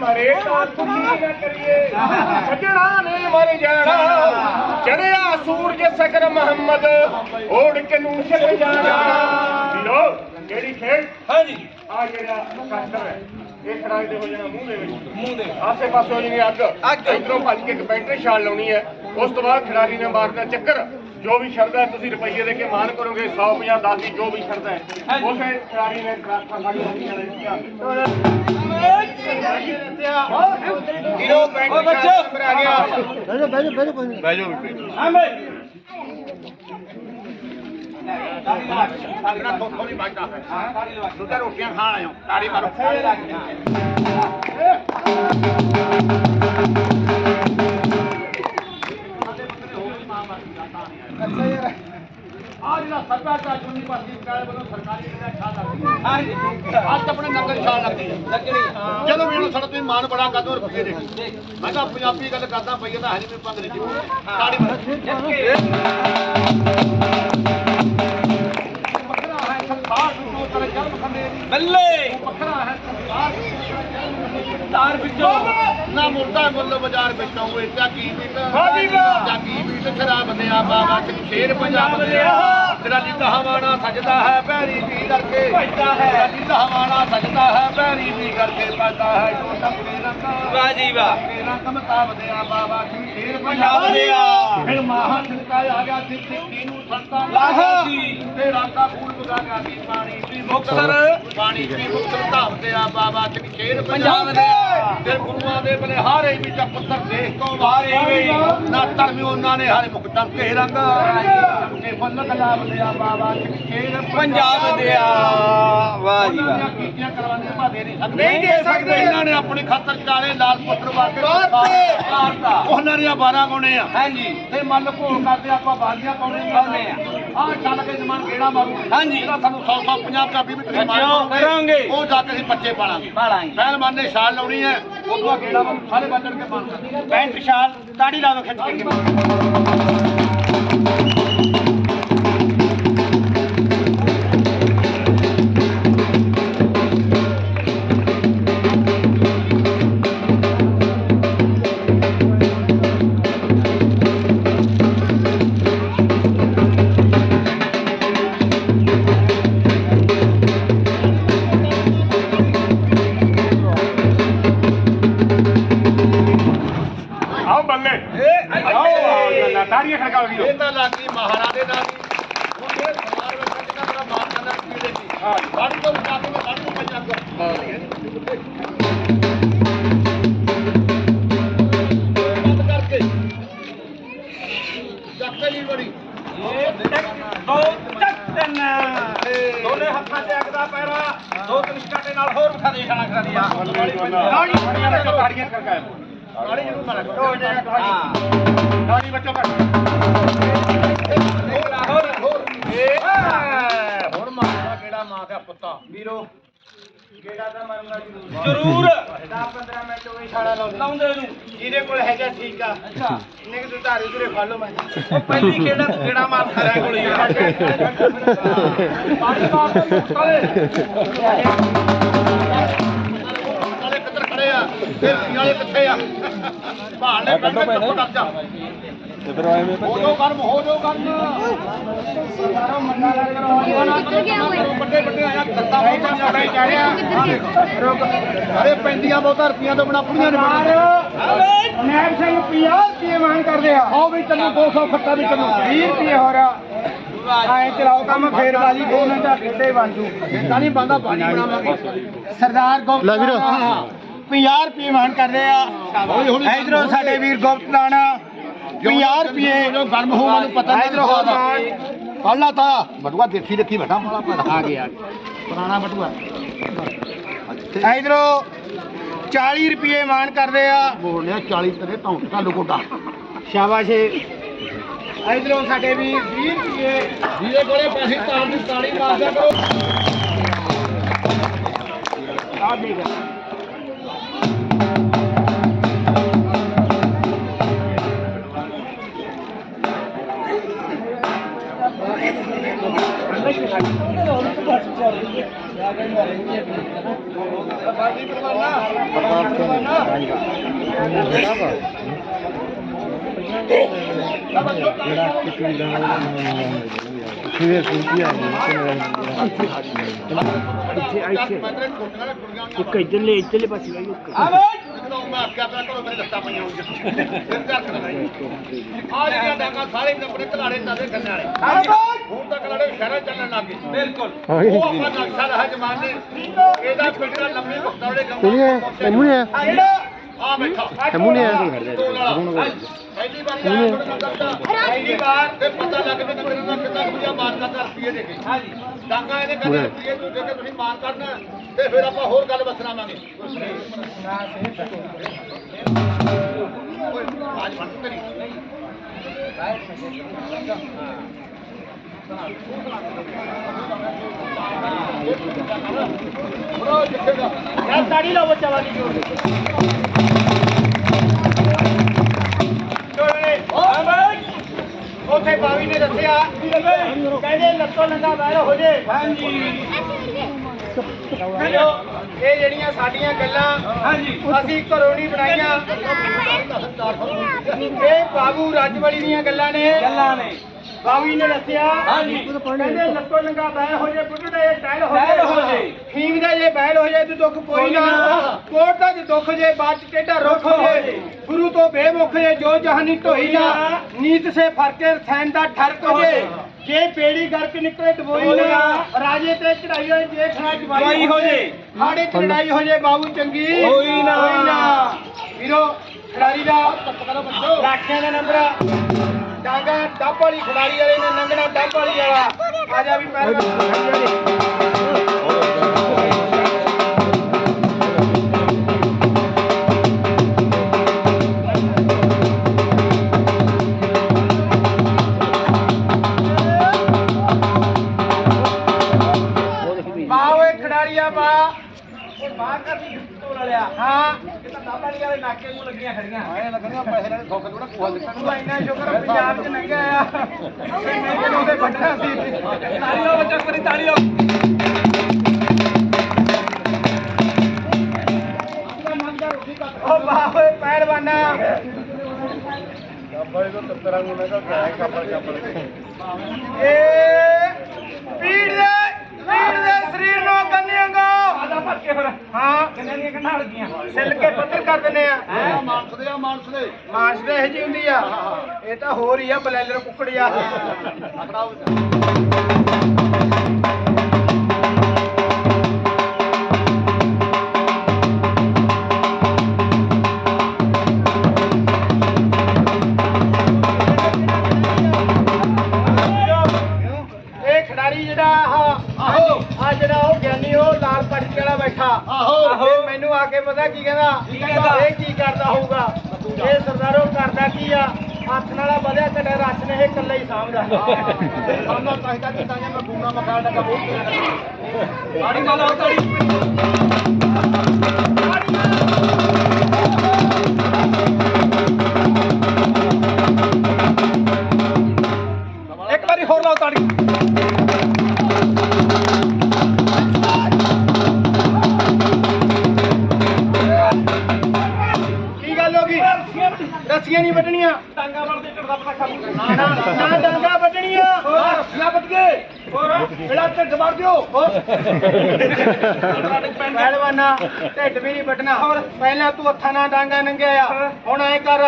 ਮਰੇ ਤਾਂ ਕੁੱਲੀ ਨਾ ਕਰੀਏ। ਸੱਜਣਾ ਨੇ ਮਰ ਜਾਣਾ। ਚੜਿਆ ਸੂਰਜ ਸਗਰ ਮੁਹੰਮਦ ਓੜ ਕੇ ਨੂੰ ਛਕ ਜਾਣਾ। ਵੀਰੋ ਕਿਹੜੀ ਖੇਡ? ਹਾਂਜੀ। ਆ ਜਿਹੜਾ ਕਾਸਟਰ ਹੈ ਇਹ ਖੜਾਈ ਦੇ ਹੋ ਜਾਣਾ ਮੂੰਹ ਦੇ ਵਿੱਚ। ਮੂੰਹ ਦੇ ਆਸੇ ਪਾਸੇ ਹੋ ਜਾਣੀ ਅੱਗ। ਅੱਗ। ਇਧਰੋਂ ਭੱਜ ਕੇ ਇੱਕ ਬੈਟਰੀ ਛਾਲ ਲਾਉਣੀ ਹੈ। ਉਸ ਤੋਂ ਬਾਅਦ ਖਿਡਾਰੀ ਨੇ ਮਾਰਨਾ ਚੱਕਰ। ਜੋ ਵੀ ਹੈ ਤੁਸੀਂ ਰੁਪਈਏ ਦੇ ਕੇ ਮਾਨ ਕਰੋਗੇ 100 50 10 ਦੀ ਜੋ ਵੀ ਛੱਡਦਾ ਹੈ। ਉਸੇ ਖਿਡਾਰੀ ਨੇ ਖਰਾਕਾਂ ਸਾਡੀ ਹੁੰਦੀਆਂ ਨੇ ਹੀਰੋ ਬੈਂਕ ਓ ਬੱਚੋ। ਆ ਗਿਆ ਹਾਂ ਬਈ ਸਾਡਾ ਥੋੜੀ ਥੋੜੀ ਬਾਟਾ ਹੈ ਤੂੰ ਤਾਂ ਰੋਟੀਆਂ ਖਾਣ ਆਇਓ ਤਾੜੀ ਮਾਰੋ ਆ ਜਿਹੜਾ ਸਰਕਾਰ ਯੂਨੀਵਰਸਿਟੀ ਕਾਲੇ ਵੱਲੋਂ ਸਰਕਾਰੀ ਜਿਹੜਾ ਛਾਲ ਲੱਗਦੀ। ਹੈ ਅੱਜ ਆਪਣੇ ਨੰਗਲ ਛਾਲ ਲੱਗਦੀ ਹੈ। ਲੱਗਣੀ ਜਦੋਂ ਵੀ ਉਹਨੂੰ ਸੜਕ ਤੇ ਮਾਨ ਬੜਾ ਕਰਦਾ ਰੁਪਏ ਦੇ ਮੈਂ ਤਾਂ ਪੰਜਾਬੀ ਗੱਲ ਕਰਦਾ ਪਈ ਤਾਂ ਹਰੀ ਮੈਂ ਪੰਗ ਨਹੀਂ ਤਾੜੀ ਮਾਰੋ ਵੱਖਰਾ ਹੈ ਸਰਕਾਰ ਨੂੰ ਤੇਰੇ ਜਨਮ ਖੰਡੇ ਦੀ। ਬੱਲੇ! ਵੱਖਰਾ ਹੈ ਸਰਕਾਰ ਨੂੰ ਤਾਰ ਵਿੱਚੋਂ ਨਾ ਮੁਰਦਾ ਮੁੱਲ ਬਾਜ਼ਾਰ ਵਿੱਚੋਂ ਮੀਟ ਹਾਂਜੀ ਵਾਹ। ਚਾਕੀ ਮੀਟ ਸ਼ਰਾਬ ਦੇ ਆ ਬਾਬਾ ਸਿੰਘ ਸ਼ੇਰ ਪੰਜਾਬ ਦੇ ਤੇਰਾ ਲੀਦਾ ਹਵਾਨਾ ਸਜਦਾ ਹੈ ਪੈਰੀ ਵੀ ਕਰਕੇ ਭਜਦਾ ਹੈ। ਤੇਰਾ ਲੀਦਾ ਹਵਾਨਾ ਸਜਦਾ ਹੈ ਪੈਰੀ ਵੀ ਕਰਕੇ ਭਜਦਾ ਹੈ ਟੱਪੇ ਰੰਗ ਵਾਹ ਜੀ ਵਾਹ ਕੇ ਰੰਗ ਮਤਾਬ ਦੇ ਆ ਬਾਬਾ ਸਿੰਘ ਸ਼ੇਰ ਪੰਜਾਬ ਦੇ ਦੇ ਆ। ਫਿਰ ਮਹਾ ਸਿੰਘਾ ਆ ਗਿਆ ਸਿੱਖ ਨੂੰ ਸੰਤਾਂ ਲਾਹਾ ਜੀ। ਤੇ ਰਾਤਾ ਫੂਲ ਬਗਾ ਗਾਦੀ ਪਾਣੀ ਮੁਕਤਸਰ। ਪਾਣੀ ਵੀ ਮੁਕਤਸਰ ਧਾਮ ਦੇ ਆ ਬਾਬਾ ਸਿੰਘ ਸ਼ੇਰ ਪੰਜਾਬ ਦੇ। ਤੇ ਗੁਰੂਆਂ ਦੇ ਬਲਿਹਾਰੇ ਵਿੱਚ ਪੁੱਤਰ ਦੇਖ ਤੋਂ ਬਾਹਰੇ ਗਈ ਨਾ ਧਰਮੀ ਉਹਨਾਂ ਨੇ ਹਰੇ ਮੁਖ ਟੰਕੇ ਰੰਗ। ਕੇ ਫੁੱਲ ਗੁਲਾਬ ਦੇ ਆ ਬਾਬਾ ਸਿੰਘ ਸ਼ੇਰ ਪੰਜਾਬ ਦੇ ਆ। ਵਾਹ ਜੀ ਵਾਹ। ਕੀਤੀਆਂ ਕਰਵਾਉਂਦੇ ਭਾਦੇ ਨਹੀਂ ਸਕਦੇ। ਨਹੀਂ ਦੇ ਸਕਦੇ। ਇਹਨਾਂ ਨੇ ਆਪਣੀ ਖਾਤਰ ਚਾਲੇ ਲਾਲ ਪੁੱਤਰ ਵਾਕੇ ਉਹਨਾਂ ਦੀਆਂ 12 ਗੁਣੇ ਆ। ਹਾਂਜੀ। ਤੇ ਮੰਨ ਘੋਲ ਕਰਦੇ ਆਪਾਂ ਬਾਜ਼ੀਆਂ ਪਾਉਣੇ ਆ। ਆਹ ਚੱਲ ਕੇ ਜਮਾਨ ਕਿਹੜਾ ਮਾਰੂ। ਹਾਂਜੀ। ਜਿਹੜਾ ਸਾਨੂੰ 100 100 50 ਪੰਜਾਬੀ ਵੀ ਤੁਸੀਂ ਮਾਰ ਅੱਛਾ, ਕਰਾਂਗੇ। ਉਹ ਜਾ ਕੇ ਅਸੀਂ ਬੱਚੇ ਪਾਲਾਂਗੇ। ਪਾਲਾਂਗੇ। ਪਹਿਲਵਾਨ ਨੇ ਛਾਲ ਲਾਉਣੀ ਹੈ ਤੋਂ ਕਿਹੜਾ ਮਾਰੂ ਸਾਰੇ ਬੱਚਣ ਕੇ ਮਾਰ ਪੈਂਟ ਸ਼ਾਲ ਤਾੜੀ ਲਾ ਦੋ ਖਿੱਚ ਕੇ। ਦੇ ਨਾਲ ਹੁਣ ਇਹ ਸਮਾਰ ਵਿੱਚ ਕਿੰਨਾ ਬੜਾ ਮਾਰ ਕਰਦਾ ਕੀੜੇ ਸੀ ਹਾਂ ਵੱਡ ਤੋਂ ਚੱਕ ਕੇ ਵੱਡ ਤੋਂ ਪੰਜਾ ਬੰਦ ਕਰਕੇ। ਚੱਕ ਨਹੀਂ ਬੜੀ। ਦੋ ਚੱਕਨ ਦੋਨੇ ਹੱਥਾਂ 'ਚ ਅਗਦਾ ਪੈਰਾ। ਦੋ ਕਨਿਸ਼ਕਾਟੇ ਨਾਲ ਹੋਰ ਵਿਖਾ ਦੇ ਜਾਣਾ ਕਰਾ ਦਿਆ ਤਾੜੀਆਂ ਬੱਚੋ ਤਾੜੀਆਂ ਖੜਕਾਓ ਤਾੜੀ ਜ਼ਰੂਰ ਮਾਰਾ ਕਰੋ ਹਾਂ। ਤਾੜੀ ਬੱਚੋ ਕਰ ਪੁੱਤਾ। ਵੀਰੋ ਕਿਹੜਾ ਦਾ ਮਰਨਾ ਜ਼ਰੂਰ। ਜ਼ਰੂਰ 10 15 ਮਿੰਟ ਉਹ ਇਸ਼ਾਰਾ ਲਾਉਂਦੇ ਲਾਉਂਦੇ ਨੂੰ। ਜਿਹਦੇ ਕੋਲ ਹੈਗਾ ਠੀਕ ਆ। ਅੱਛਾ। ਨਿਕ ਤੂੰ ਧਾਰੇ ਤੁਰੇ ਫੜ ਲਓ ਮੈਂ। ਉਹ ਪਹਿਲੀ ਤੂੰ ਕਿਹੜਾ ਮਾਰ ਖਰਿਆ ਕੋਲ ਯਾਰ? ਪਾਣੀ ਮਾਰ ਕੇ ਕਾਲੇ ਕਾਲੇ ਕਿੱਧਰ ਖੜੇ ਆ। ਤੇ ਵਾਲੇ ਕਿੱਥੇ ਆ? ਭਾਲ ਨੇ ਕੱਢੋ ਇਧਰ ਆਏ ਮੈਂ ਹੋ ਜੋ ਗਰਮ ਹੋ ਜੋ ਗਰਮ ਸਾਰਾ ਮੰਡਾ ਲੱਗ ਰਿਹਾ ਵੱਡੇ ਵੱਡੇ ਆਇਆ ਦੱਤਾ ਬਹੁਤ ਨਹੀਂ ਆੜਾ ਜਾ ਰਿਹਾ। ਰੁਕ ਅਰੇ ਪੈਂਦੀਆਂ ਬਹੁਤਾ ਰੁਪਈਆਂ ਤੋਂ ਬਣਾ ਪੁੜੀਆਂ ਨੇ ਨੈਬ ਸਿੰਘ 50 ਰੁਪਏ ਮੰਗ ਕਰਦੇ ਆ। ਆਓ ਵੀ ਤੈਨੂੰ 200 ਖੱਟਾ ਵੀ ਤੈਨੂੰ 20 ਰੁਪਏ ਹੋ ਰਿਹਾ। ਚਲਾਓ ਕੰਮ ਫੇਰ ਬਾਜੀ ਦੋ ਮਿੰਟ ਦਾ ਖੇਡੇ ਬਣ ਜੂ। ਤਾਂ ਨਹੀਂ ਬੰਦਾ ਬਾਜੀ ਬਣਾਵਾਂਗੇ। ਸਰਦਾਰ ਗੁਪਤ ਲੈ ਵੀਰ। 50 ਰੁਪਏ ਮੰਗ ਕਰਦੇ ਆ। ਇਧਰੋਂ ਸਾਡੇ ਵੀਰ ਗੁਪਤ ਲਾਣਾ। 50 ਰੁਪਏ। ਗਰਮ ਹੋ ਮੈਨੂੰ ਪਤਾ ਨਹੀਂ ਹੋਰ ਮਾਨ। ਕੱਲਾ ਤਾਂ। ਬਟੂਆ ਦੇਸੀ ਰੱਖੀ ਬੈਠਾ ਮਾਲਾ ਆ ਗਿਆ ਪੁਰਾਣਾ ਬਟੂਆ ਇਧਰੋਂ 40 ਰੁਪਏ ਮਾਨ ਕਰਦੇ ਆ। ਬੋਲਿਆ 40 ਤੇਰੇ ਧੌਂਟ ਕਾ ਲੁਕੋਟਾ ਸ਼ਾਬਾਸ਼। ਇਧਰੋਂ ਸਾਡੇ ਵੀਰ 20 ਰੁਪਏ ਜਿਹਦੇ ਕੋਲੇ ਪੈਸੇ ਤਾਂ ਦੀ ਤਾਲੀ ਮਾਰ ਦਿਆ ਕਰੋ। ਆ ਠੀਕ ਹੈ ਘਲਾੜੇ ਸ਼ਹਿਰਾਂ 'ਚ ਚੱਲਣ ਲੱਗ ਗਏ ਬਿਲਕੁਲ ਉਹ ਆਪਾਂ ਨਕਸ਼ਾ ਰਹਾ ਜਮਾਨੇ ਇਹਦਾ ਫਿਲਟਰ ਲੰਮੀ ਮੁਖਤੌੜੇ ਗੰਗਾ ਤੈਨੂੰ ਨਹੀਂ ਆ ਜਿਹੜਾ ਆ ਬੈਠਾ ਤੈਨੂੰ ਨਹੀਂ ਆਇਆ ਤੋਲ ਵਾਲਾ। ਪਹਿਲੀ ਵਾਰ ਪਹਿਲੀ ਵਾਰ ਤੇ ਪਤਾ ਲੱਗ ਗਿਆ ਕਿ ਤੇਰੇ ਨਾਲ ਕਿੰਨਾ ਰੁਪਇਆ ਮਾਰ ਕਰਦਾ ਰੁਪਏ ਦੇ ਕੇ ਹਾਂਜੀ। ਡਾਂਗਾ ਇਹਨੇ ਕਹਿੰਦੇ ਰੁਪਏ ਤੂੰ ਕੇ ਤੁਸੀਂ ਮਾਰ ਕਰਨਾ ਤੇ ਫਿਰ ਆਪਾਂ ਹੋਰ ਗੱਲ ਕਰੀ ਬਰੋ ਜਿੱਥੇਗਾ ਯਾਰ ਸਾੜੀ ਲਾਓ ਬੱਚਾ ਵਾਲੀ ਜੋੜ ਉੱਥੇ ਬਾਵੀ ਨੇ ਦੱਸਿਆ ਕਹਿੰਦੇ ਲੱਤੋਂ ਲੰਗਾ ਬੈਲ ਹੋ ਜੇ ਹਾਂਜੀ ਇਹ ਜਿਹੜੀਆਂ ਸਾਡੀਆਂ ਗੱਲਾਂ ਹਾਂਜੀ ਅਸੀਂ ਘਰੋਂ ਨਹੀਂ ਬਣਾਈਆਂ ਇਹ ਬਾਬੂ ਰਾਜਵਾਲੀ ਦੀਆਂ ਗੱਲਾਂ ਨੇ। ਗੱਲਾਂ ਨੇ। ਬਾਵੀ ਨੇ ਦੱਸਿਆ ਹਾਂਜੀ। ਕਹਿੰਦੇ ਲੱਤੋਂ ਲੰਗਾ ਬੈਲ ਹੋ ਜੇ ਬੁੱਢ ਦੇ ਟੈਲ ਹੋ ਟਹਿਲ ਹੋ ਜੇ। ਜੇ। ਫੀਮ ਦਾ ਜੇ ਬੈਲ ਹੋ ਜੇ ਤੇ ਦੁੱਖ ਕੋਈ ਨਾ। ਕੋਟ ਦਾ ਜੇ ਦੁੱਖ ਜੇ ਬਾਅਦ ਚ ਟੇਢਾ ਰੁੱਖ ਹੋ ਜੇ। ਗੁਰੂ ਤੋਂ ਬੇਮੁਖ ਜੇ ਜੋ ਜਹਾਨੀ ਢੋਈ ਨਾ। ਨੀਤ ਸੇ ਫਰਕੇ ਰਥੈਨ ਦਾ ਠਰਕ ਹੋ ਜੇ। ਜੇ। ਪੇੜੀ ਗਰਕ ਨਿਕਲੇ ਦਬੋਈ ਨਾ। ਰਾਜੇ ਤੇ ਚੜਾਈ ਹੋਏ ਜੇ ਖਣਾ ਜਵਾਈ ਹੋ ਜੇ। ਹਾੜੇ ਚ ਲੜਾਈ ਹੋ ਜੇ ਬਾਬੂ ਚੰਗੀ। ਹੋਈ ਨਾ। ਹੋਈ ਨਾ। ਵੀਰੋ ਖਿਡਾਰੀ ਦਾ ਲਾਖਿਆਂ ਦਾ ਨੰਬਰ। ਡਾਂਗਾ ਡੱਬ ਵਾਲੀ ਖਿਡਾਰੀ ਵਾਲੇ ਨੇ ਨੰਗਣਾ ਡੱਬ ਵਾਲੀ ਵਾਲਾ। ਆ ਜਾ ਵੀ ਪਹਿਲਾਂ। ਉਹ ਬਾਹਰ ਕਰਦੀ ਤੋੜ ਲਿਆ। ਹਾਂ। ਇਹ ਤਾਂ ਦਾਬਾ ਵਾਲੇ ਨਾਕੇ ਨੂੰ ਲੱਗੀਆਂ ਖੜੀਆਂ। ਆਏ ਲੱਗਣੀਆਂ ਪੈਸੇ ਨਾਲ ਧੋਖਾ ਥੋੜਾ ਕੋਹਾ ਤੂੰ ਇੰਨਾ ਸ਼ੁਕਰ ਆ ਪੰਜਾਬ ਚ ਲੰਘਿਆ ਆ ਤੇ ਉਹਦੇ ਵੱਢਣਾ ਸੀ। ਤਾਲੀ ਲਾਓ ਬੱਚਾ ਕਰੀ ਤਾਲੀ ਲਾਓ। ਉਹ ਬਾ ਓਏ ਪਹਿਲਵਾਨਾ। ਇਹ ਤਾਂ ਤੇਰਾ ਨੂੰ ਲੱਗਾ ਕਿ ਕਾਪੜ ਕਾਪੜ ਏ ਪੀੜ ਦੇ ਪੀੜ ਦੇ ਕੰਨਿਆਂਗਾ ਆਦਾ ਭੱਜ ਕੇ ਫਿਰ। ਹਾਂ। ਕਿੰਨੇ ਦੀਆਂ ਕੰਨਾਂ ਲੱਗੀਆਂ? ਸਿੱਲ ਕੇ ਪੱਧਰ ਕਰ ਦਿੰਦੇ ਆ। ਆ ਮਾਨਸ ਦੇ ਆ ਮਾਨਸ ਦੇ। ਮਾਸ ਦੇ ਇਹ ਜੀ ਹੁੰਦੀ ਆ। ਇਹ ਤਾਂ ਹੋਰ ਹੀ ਆ ਬਲੈਲਰ ਕੁੱਕੜੀ ਆ ਕੀ ਕਹਿੰਦਾ ਕੀ ਕਹਿੰਦਾ? ਇਹ ਕੀ ਕਰਦਾ ਹੋਊਗਾ? ਇਹ ਸਰਦਾਰੋ ਕਰਦਾ ਕੀ ਆ? ਹੱਥ ਨਾਲ ਵਧਿਆ ਘਟਿਆ ਰਸ ਨੇ ਇਹ ਇਕੱਲਾ ਹੀ ਸਾਂਭਦਾ ਸਾਹਮਣਾ ਚਾਹੀਦਾ ਕਿ ਤਾਂ ਮੈਂ ਗੂੰਗਾ ਮਕਾਨ ਲੱਗਾ ਬਹੁਤ ਤਾੜੀ ਲਾਓ ਤਾੜੀ ਇੱਕ ਵਾਰੀ ਹੋਰ ਲਾਓ ਤਾੜੀ। ਨਾ ਡਾਂਗਾ ਵੱਢਣੀਆਂ ਰੱਸੀਆਂ ਜਿਹੜਾ ਤੇ ਜਵਾਬ ਦਿਓ। ਪਹਿਲਵਾਨਾ ਢਿੱਡ ਵੀ ਨਹੀਂ ਵੱਢਣਾ। ਪਹਿਲਾਂ ਤੂੰ ਹੱਥਾਂ ਨਾਲ ਡਾਂਗਾ ਨੰਗਿਆ। ਆ ਹੁਣ ਐ ਕਰ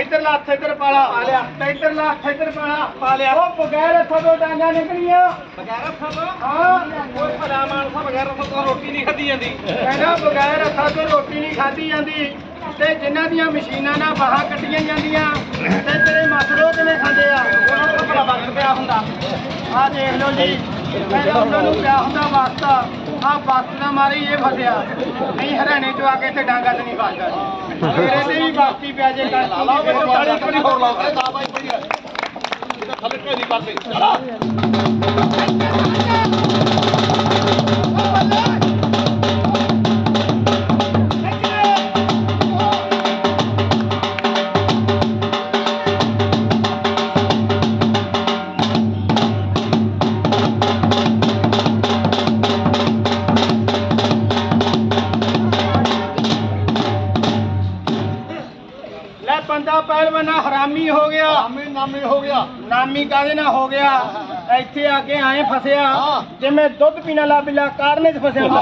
ਇੱਧਰਲਾ ਹੱਥ ਇੱਧਰ ਪਾਲਾ ਪਾ ਲਿਆ। ਤੇ ਇੱਧਰਲਾ ਹੱਥ ਇੱਧਰ ਪਾਲਾ ਪਾ ਲਿਆ। ਉਹ ਬਗੈਰ ਹੱਥਾਂ ਤੋਂ ਡਾਂਗਾ ਨਿਕਲੀਆਂ। ਬਗੈਰ ਹੱਥਾਂ ਤੋਂ? ਹਾਂ। ਕੋਈ ਭਲਾ ਮਾਨਸਾ ਬਗੈਰ ਹੱਥਾਂ ਤੋਂ ਰੋਟੀ ਨਹੀਂ ਖਾਧੀ ਜਾਂਦੀ। ਕਹਿੰਦਾ ਬਗੈਰ ਹੱਥਾਂ ਤੋਂ ਰੋਟੀ ਨਹੀਂ ਖਾਧੀ ਜਾਂਦੀ। ਤੇ ਜਿਨ੍ਹਾਂ ਦੀਆਂ ਮਸ਼ੀਨਾਂ ਨਾਲ ਬਾਹਾਂ ਕੱਟੀਆਂ ਜਾਂਦੀਆਂ। ਤੇ ਤੇਰੇ ਮਸਲੋ ਕਿਵੇਂ ਖਾਂਦੇ ਆ ਉਹਨਾਂ ਨੂੰ ਭਲਾ ਵਕਤ ਪਿਆ ਹੁੰਦਾ ਆਹ ਦੇਖ ਲਓ ਜੀ ਕਹਿੰਦਾ ਉਹਨਾਂ ਨੂੰ ਪਿਆ ਹੁੰਦਾ ਵਕਤ ਆਹ ਵਕਤ ਦਾ ਮਾਰੇ ਇਹ ਫਸਿਆ। ਨਹੀਂ ਹਰਿਆਣੇ ਚੋਂ ਆ ਕੇ ਇੱਥੇ ਡਾਂਗਾ ਤੇ ਨਹੀਂ ਫਸਦਾ ਮੇਰੇ ਤੇ ਵੀ ਵਕਤੀ ਪਿਆ ਜੇ ਗੱਲ ਲਾ ਲਾਓ ਤਾੜੀ ਇੱਕ ਵਾਰੀ ਹੋਰ ਲਾਓ ਨਾ ਬਾਈ ਪਈ ਹੈ ਇਹਦਾ ਥੱਲੇ ਢੇਰੀ ਕਰਦੇ ਚਲਾ। ਬੰਦਾ ਪਹਿਲਵਾਨਾ ਹਰਾਮੀ ਹੋ ਗਿਆ। ਨਾਮੀ ਨਾਮੀ ਹੋ ਗਿਆ। ਨਾਮੀ ਕਾਹਦੇ ਨਾਲ ਹੋ ਗਿਆ? ਇੱਥੇ ਆ ਕੇ ਆਏ ਫਸਿਆ। ਜਿਵੇਂ ਦੁੱਧ ਪੀਣ ਵਾਲਾ ਬਿੱਲਾ ਕਾਰਨੇ 'ਚ ਫਸਿਆ ਦੇ ਦਾ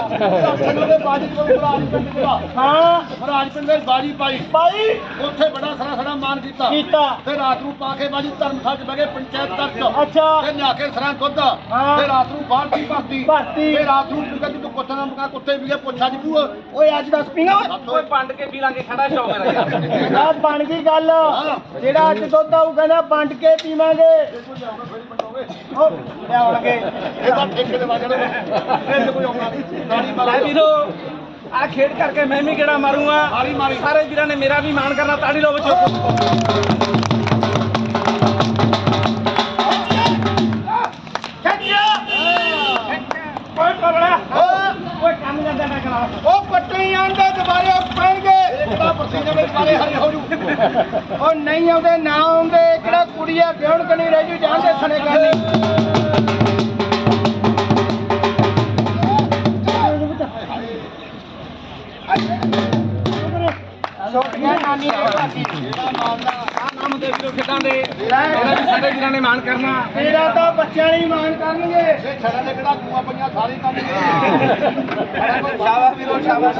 ਹਾਂ। ਫਰਾਜ ਪਿੰਡ ਦੇ ਬਾਜੀ ਪਾਈ। ਭਾਈ ਉੱਥੇ ਬੜਾ ਸਾਰਾ ਸਾਡਾ ਮਾਨ ਕੀਤਾ। ਕੀਤਾ। ਤੇ ਰਾਤ ਨੂੰ ਪਾ ਕੇ ਬਾਜੀ ਧਰਮਸਾਲ ਚ ਗਏ ਪੰਚਾਇਤ ਤੱਕ। ਅੱਛਾ। ਤੇ ਲਿਆ ਕੇ ਸਰਾਂ ਦੁੱਧ। ਤੇ ਰਾਤ ਨੂੰ ਬਾਹਰ ਦੀ ਭਰਤੀ। ਭਰਤੀ। ਤੇ ਰਾਤ ਨੂੰ ਕਹਿੰਦੀ ਤੂੰ ਕੁੱਤੇ ਨਾ ਮਕਾ ਕੁੱਤੇ ਵੀ ਪੁੱਛਾ ਜੀ ਬੂ ਓਏ ਅੱਜ ਦੱਸ ਪੀਣਾ ਓਏ ਪੰਡ ਕੇ ਪੀ ਲਾਂਗੇ ਖੜਾ ਸ਼ੌਕ ਯਾਰ ਆ ਬਣ ਗਈ ਗੱਲ। ਜਿਹੜਾ ਅੱਜ ਦੁੱਧ ਆਊ ਕਹਿੰਦਾ ਵੰਡ ਕੇ ਪੀਵਾਂਗੇ। ਉਹ ਲਿਆਉਣਗੇ ਇਹਦਾ ਠੇਕੇ ਦੇ ਵਾਜਣੇ ਇਹ ਕੋਈ ਆਉਂਦਾ ਨਹੀਂ ਦਾੜੀ ਲੈ ਵੀਰੋ, ਆ ਖੇਡ ਕਰਕੇ ਮੈਂ ਵੀ ਕਿਹੜਾ ਮਾਰੂੰਗਾ। ਮਾਰੀ ਮਾਰੀ ਸਾਰੇ ਵੀਰਾਂ ਨੇ ਮੇਰਾ ਵੀ ਮਾਣ ਕਰਨਾ ਤਾੜੀ ਲਓ ਬੱਚੋ। ਕਾਲੇ ਹਰੇ ਹੋ ਜੂ। ਉਹ ਨਹੀਂ ਆਉਂਦੇ ਨਾ ਆਉਂਦੇ ਕਿਹੜਾ ਕੁੜੀਆ ਵਿਆਹਣ ਕਣੀ ਰਹਿ ਜੂ ਜਾਂਦੇ ਸਣੇ ਕਰਨੀ ਛੋਟੀਆਂ ਨਾਨੀ ਨੇ ਭਾਗੀ ਆ ਨਾਮ ਦੇ ਵੀਰੋ ਖੇਡਾਂ ਦੇ। ਇਹਦਾ ਵੀ ਸਾਡੇ ਵੀਰਾਂ ਨੇ ਮਾਣ ਕਰਨਾ। ਤੇਰਾ ਤਾਂ ਬੱਚਿਆਂ ਲਈ ਮਾਨ ਕਰਨਗੇ। ਇਹ ਛੜਾ ਦੇ ਕਿਹੜਾ ਕੂਆ ਪਈਆਂ ਸਾਰੀ ਕੰਮ ਸ਼ਾਬਾਸ਼ ਵੀਰੋ ਸ਼ਾਬਾਸ਼।